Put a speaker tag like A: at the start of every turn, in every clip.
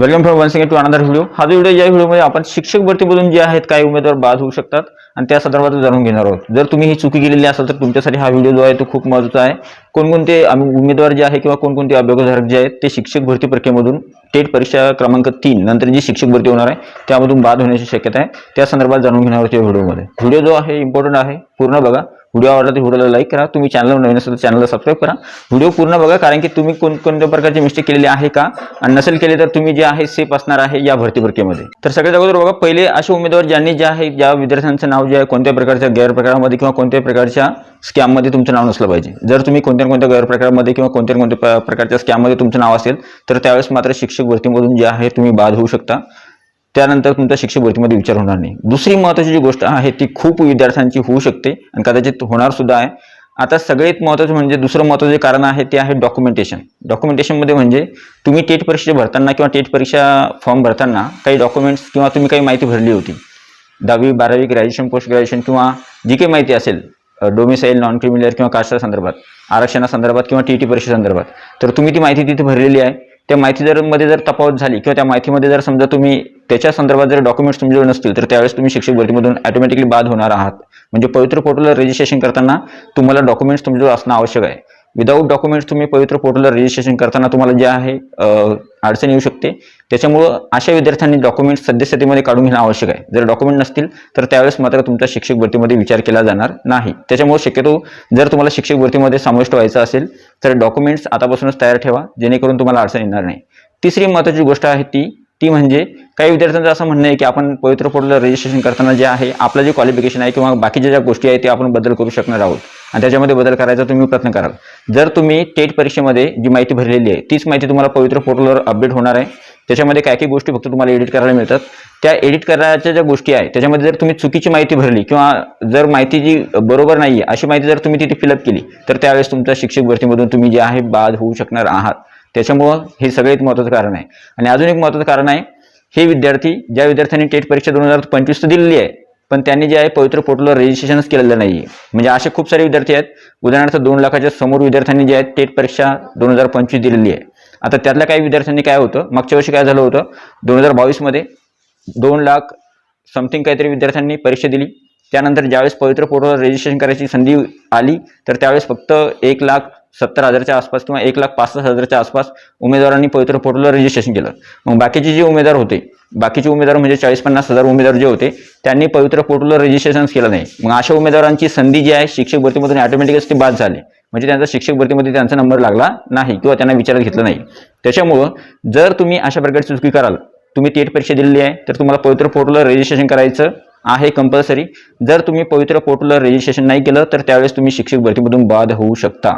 A: Welcome from one second to another video हा जो video या व्हिडिओमध्ये आपण शिक्षक भरतीमधून जे आहेत काही उमेदवार बाद होऊ शकतात. आणि त्या संदर्भात जाणून घेणार आहोत. जर तुम्ही ही चुकी केलेली असाल तर तुमच्यासाठी हा व्हिडिओ जो आहे तो खूप महत्त्वाचा आहे. कोणकोणते आम्ही उमेदवार जे आहे किंवा कोणकोणते अभ्यागधारक जे आहेत ते शिक्षक भरती प्रक्रियेमधून टेट परीक्षा क्रमांक तीन नंतर जी शिक्षक भरती होणार आहे त्यामधून बाद होण्याची शक्यता आहे. त्या संदर्भात जाणून घेणार आहोत या व्हिडिओमध्ये व्हिडिओ जो आहे इम्पॉर्टंट आहे. पूर्ण बघा. व्हिडिओ आवडला तर व्हिडिओला लाईक करा. तुम्ही चॅनलवर नवीन असेल तर चॅनलला सबस्क्राईब करा. व्हिडिओ पूर्ण बघा कारण की तुम्ही कोणकोणत्या प्रकारची मिस्टेक केलेली आहे का? आणि नसेल केले तर तुम्ही जे आहे सेफ असणार आहे या भरती प्रक्रियेमध्ये. तर सगळ्यात अगोदर बघा पहिले असे उमेदवार ज्यांनी जे आहे ज्या विद्यार्थ्यांचं नाव जे आहे कोणत्या प्रकारच्या गैरप्रकारामध्ये किंवा कोणत्या प्रकारच्या स्कॅममध्ये तुमचं नाव नसलं पाहिजे. जर तुम्ही कोणत्या कोणत्या गैरप्रकारामध्ये किंवा कोणत्या कोणत्या प्रकारच्या स्कॅममध्ये तुमचं नाव असेल तर त्यावेळेस मात्र शिक्षक भरतीमधून जे आहे तुम्ही बाद होऊ शकता. त्यानंतर तुमच्या शिक्षक भरतीमध्ये विचार होणार नाही. दुसरी महत्त्वाची जी गोष्ट आहे ती खूप विद्यार्थ्यांची होऊ शकते आणि कदाचित होणार सुद्धा आहे. आता सगळ्यात महत्त्वाचं म्हणजे दुसरं महत्त्वाचं जे कारण आहे ते आहे डॉक्युमेंटेशन डॉक्युमेंटेशनमध्ये म्हणजे तुम्ही टेट परीक्षा भरताना किंवा टेट परीक्षा फॉर्म भरताना काही डॉक्युमेंट्स किंवा तुम्ही काही माहिती भरली होती. दहावी बारावी ग्रॅज्युएशन पोस्ट ग्रॅज्युएशन किंवा जी काही माहिती असेल डोमिसाईल नॉन क्रिमिलियर किंवा कास्टच्या संदर्भात आरक्षणासंदर्भात किंवा टी टी परीक्षेसंदर्भात तर तुम्ही ती माहिती तिथे भरलेली आहे. त्या माहिती जर मध्ये जर तपावत झाली किंवा त्या माहितीमध्ये जर समजा तुम्ही त्याच्या संदर्भात जर डॉक्युमेंट्स तुमच्याजवळ नसतील तर त्यावेळेस तुम्ही शिक्षक भरतीमधून ऑटोमॅटिकली बाद होणार आहात. म्हणजे पवित्र पोर्टलला रजिस्ट्रेशन करताना तुम्हाला डॉक्युमेंट्स तुमच्याजवळ असणं आवश्यक आहे. विदाऊट डॉक्युमेंट्स तुम्ही पवित्र पोर्टलला रजिस्ट्रेशन करताना तुम्हाला जे आहे अडचण येऊ शकते. त्याच्यामुळं अशा विद्यार्थ्यांनी डॉक्युमेंट्स सद्यस्थितीमध्ये काढून घेणं आवश्यक आहे. जर डॉक्युमेंट नसतील तर त्यावेळेस मात्र तुमचा शिक्षक भरतीमध्ये विचार केला जाणार नाही. त्याच्यामुळे शक्यतो जर तुम्हाला शिक्षक भरतीमध्ये समाविष्ट व्हायचं असेल तर डॉक्युमेंट्स आतापासूनच तयार ठेवा जेणेकरून तुम्हाला अडचण येणार नाही. तिसरी महत्त्वाची गोष्ट आहे ती ती म्हणजे काही विद्यार्थ्यांचं असं म्हणणं आहे की आपण पवित्र पोर्टलला रजिस्ट्रेशन करताना जे आहे आपलं जे क्वालिफिकेशन आहे किंवा बाकीच्या ज्या गोष्टी आहेत ते आपण बदल करू शकणार आहोत. आणि त्याच्यामध्ये बदल करायचा तुम्ही प्रयत्न कराल. जर तुम्ही टेट परीक्षेमध्ये जी माहिती भरलेली आहे तीच माहिती तुम्हाला पवित्र पोर्टलवर अपडेट होणार आहे. त्याच्यामध्ये काय काही गोष्टी फक्त तुम्हाला एडिट करायला मिळतात. त्या एडिट करायच्या ज्या गोष्टी आहेत त्याच्यामध्ये जर तुम्ही चुकीची माहिती भरली किंवा जर माहिती जी बरोबर नाही आहे अशी माहिती जर तुम्ही तिथे फिलअप केली तर त्यावेळेस तुमच्या शिक्षक भरतीमधून तुम्ही जे आहे बाद होऊ शकणार आहात. त्याच्यामुळं हे सगळ्यात महत्त्वाचं कारण आहे. आणि अजून एक महत्त्वाचं कारण आहे हे विद्यार्थी ज्या विद्यार्थ्यांनी टेट परीक्षा दोन हजार पंचवीस दिलेली आहे पण त्यांनी जे आहे पवित्र पोर्टलवर रजिस्ट्रेशनच केलेलं नाही आहे. म्हणजे असे खूप सारे विद्यार्थी आहेत उदाहरणार्थ दोन लाखाच्या समोर विद्यार्थ्यांनी जे आहेत टेट परीक्षा दोन हजार पंचवीस दिलेली आहे. आता त्यातल्या काही विद्यार्थ्यांनी काय होतं मागच्या वर्षी काय झालं होतं दोन हजार बावीसमध्ये दोन लाख समथिंग काहीतरी विद्यार्थ्यांनी परीक्षा दिली. त्यानंतर ज्यावेळेस पवित्र पोर्टलवर रजिस्ट्रेशन करायची संधी आली तर त्यावेळेस फक्त एक लाख सत्तर हजारच्या आसपास किंवा एक लाख पासष्ट हजारच्या आसपास उमेदवारांनी पवित्र पोर्टलला रजिस्ट्रेशन केलं. मग बाकीचे जे उमेदवार होते बाकीचे उमेदवार म्हणजे चाळीस पन्नास हजार उमेदवार जे होते त्यांनी पवित्र पोर्टलला रजिस्ट्रेशन केलं नाही. मग अशा उमेदवारांची संधी जी आहे शिक्षक भरतीमधून ऑटोमॅटिकच ते बाद झाले. म्हणजे त्यांचा शिक्षक भरतीमध्ये त्यांचा नंबर लागला नाही किंवा त्यांना विचारात घेतलं नाही. त्याच्यामुळं जर तुम्ही अशा प्रकारची चुकी कराल तुम्ही टेट परीक्षा दिलेली आहे तर तुम्हाला पवित्र पोर्टलला रजिस्ट्रेशन करायचं आहे कंपल्सरी जर तुम्ही पवित्र पोर्टलवर रजिस्ट्रेशन नाही केलं तर त्यावेळेस तुम्ही शिक्षक भरतीमधून बाद होऊ शकता.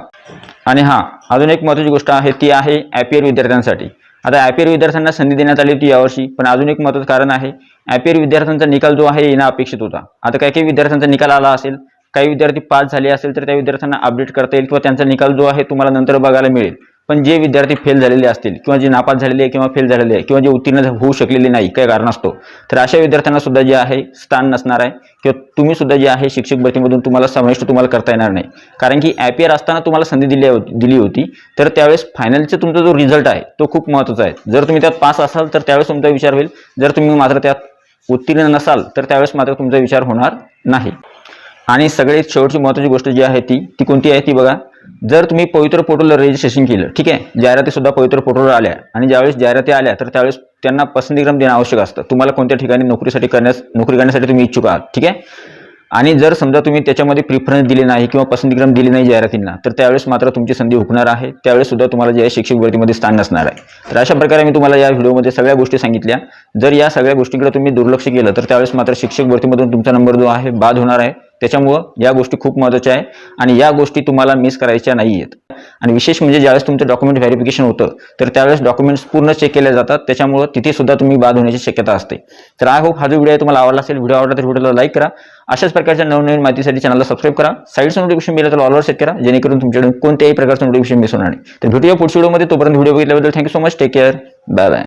A: आणि हां अजून एक महत्त्वाची गोष्ट आहे ती आहे ॲपियर विद्यार्थ्यांसाठी. आता ॲपियर विद्यार्थ्यांना संधी देण्यात आली होती यावर्षी पण अजून एक महत्त्वाचं कारण आहे ॲपियर विद्यार्थ्यांचा निकाल जो आहे येणं अपेक्षित होता. आता काही काही विद्यार्थ्यांचा निकाल आला असेल काही विद्यार्थी पास झाले असेल तर त्या विद्यार्थ्यांना अपडेट करता येईल किंवा त्यांचा निकाल जो आहे तुम्हाला नंतर बघायला मिळेल. पण जे विद्यार्थी फेल झालेले असतील किंवा जे नापास झालेले आहे किंवा फेल झालेले आहे किंवा जे उत्तीर्ण होऊ शकलेले नाही काही कारण असतो तर अशा विद्यार्थ्यांना सुद्धा जे आहे स्थान नसणार आहे. किंवा तुम्ही सुद्धा जे आहे शिक्षक भरतीमधून तुम्हाला समाविष्ट तुम्हाला करता येणार नाही. कारण की ॲपीआर असताना तुम्हाला संधी दिली होती दिली होती. तर त्यावेळेस फायनलचा तुमचा जो रिझल्ट आहे तो खूप महत्त्वाचा आहे. जर तुम्ही त्यात पास असाल तर त्यावेळेस तुमचा विचार होईल. जर तुम्ही मात्र त्यात उत्तीर्ण नसाल तर त्यावेळेस मात्र तुमचा विचार होणार नाही. आणि सगळ्यात शेवटची महत्त्वाची गोष्ट जी आहे ती ती कोणती आहे ती बघा. जर तुम्ही पवित्र पोर्टलवर रजिस्ट्रेशन केलं ठीक आहे? जाहिराती सुद्धा पवित्र पोर्टलवर आल्या आणि ज्यावेळेस जाहिराती आल्या तर त्यावेळेस त्यांना पसंतीक्रम देणं आवश्यक असतं. तुम्हाला कोणत्या ठिकाणी नोकरीसाठी करण्यास नोकरी करण्यासाठी तुम्ही इच्छुक आहात ठीक आहे? आणि जर समजा तुम्ही त्याच्यामध्ये प्रिफरन्स दिले नाही किंवा पसंतीक्रम दिले नाही जाहिरातींना तर त्यावेळेस मात्र तुमची संधी हुकणार आहे. त्यावेळेस सुद्धा तुम्हाला जे आहे शिक्षक भरतीमध्ये स्थान नसणार आहे. तर अशा प्रकारे मी तुम्हाला या व्हिडिओमध्ये सगळ्या गोष्टी सांगितल्या. जर या सगळ्या गोष्टीकडे तुम्ही दुर्लक्ष केलं तर त्यावेळेस मात्र शिक्षक भरतीमधून तुमचा नंबर जो आहे बाद होणार आहे. त्याच्यामुळं या गोष्टी खूप महत्त्वाच्या आहे आणि या गोष्टी तुम्हाला मिस करायच्या नाही आहेत. आणि विशेष म्हणजे ज्यावेळेस तुमचं डॉक्युमेंट व्हेरिफिकेशन होतं तर त्यावेळेस डॉक्युमेंट्स पूर्ण चेक केले जातात. त्याच्यामुळं तिथे सुद्धा तुम्ही बाद होण्याची शक्यता असते. तर आय होप हा जो व्हिडिओ आहे तुम्हाला आवडला असेल व्हिडिओ आवडला तर व्हिडिओला लाईक करा. अशाच प्रकारच्या नवनवीन माहितीसाठी चॅनलला सबस्क्राईब करा. साईडचं नोटिफिकेशन बिल तर ऑलवर सेट करा जेणेकरून तुमच्याकडून कोणत्याही प्रकारचं नोटिफिकेशन मिस होणार नाही. तर व्हिडिओ पुढच्या व्हिडिओमध्ये तोपर्यंत video बघितल्याबद्दल thank you so much take care bye bye